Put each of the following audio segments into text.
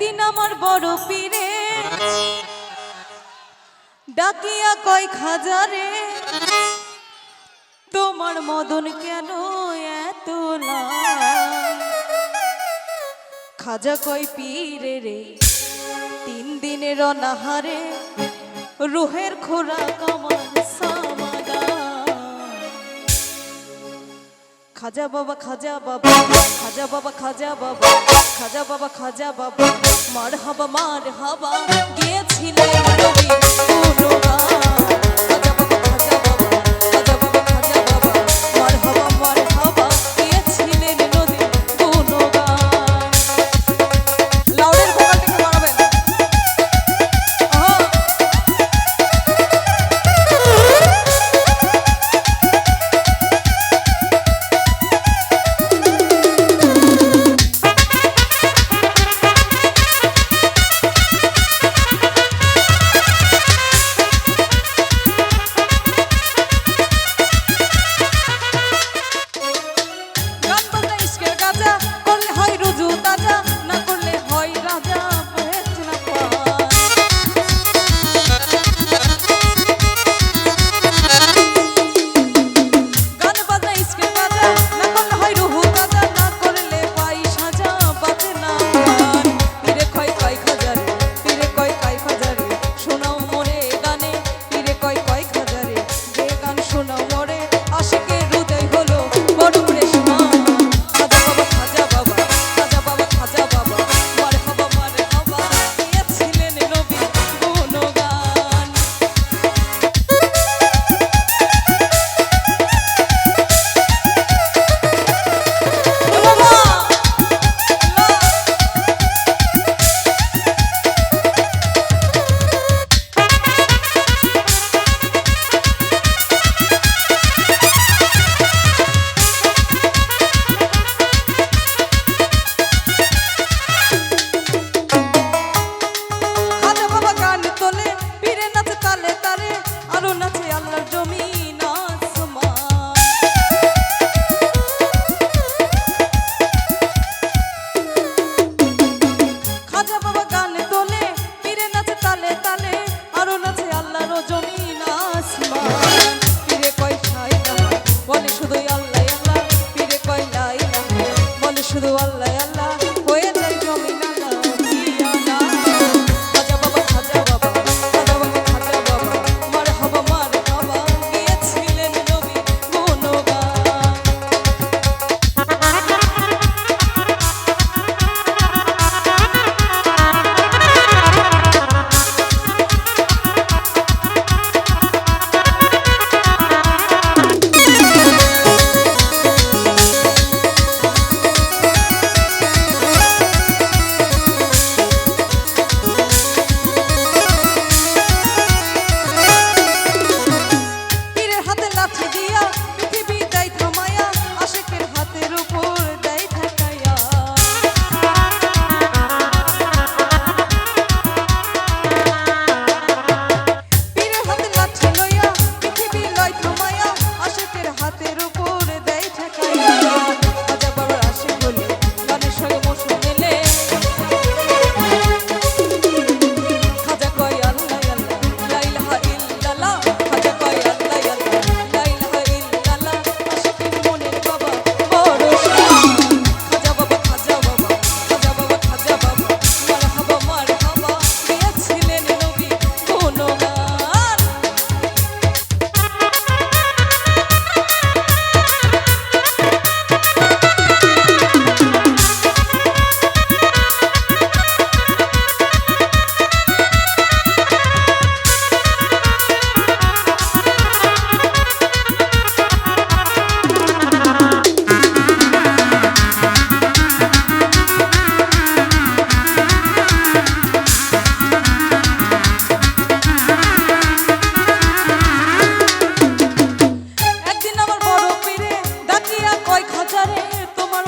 একদিন আমার বড় পীরে ডাকিয়া কয়, খাজারে, তোমার মদন কেন এত খাজা কয়, পীরে রে, তিন দিনের অনাহারে, রুহের খোরা কামান খাজা বাবা খাজা বাবা খাজা বাবা খাজা বাবা খাজা বাবা খাজা বাবা মার হাবা মার হাবা গিয়েছিলেন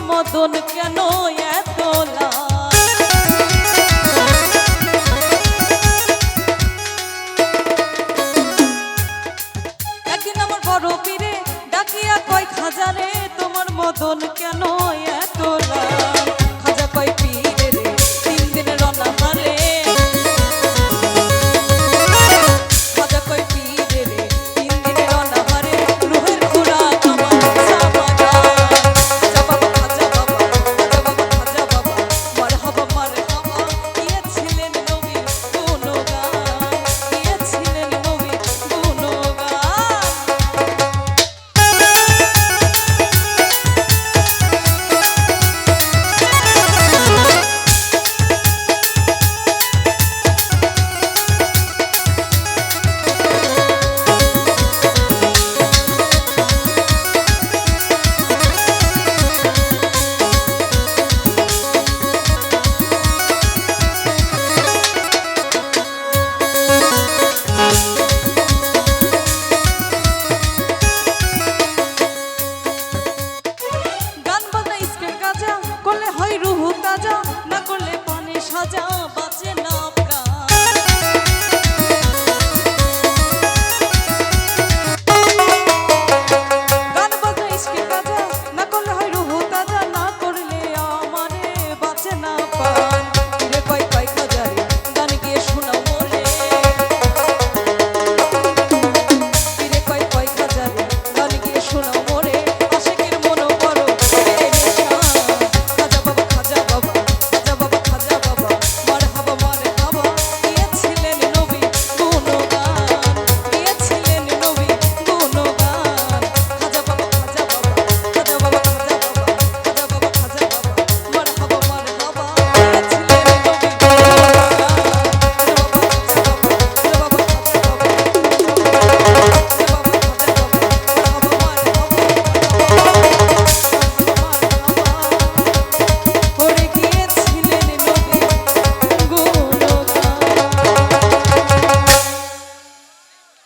মদন কেন একদিন আমার বড় পীরে ডাকিয়া কয় খাজারে তোমার মদন কেন এত লাভ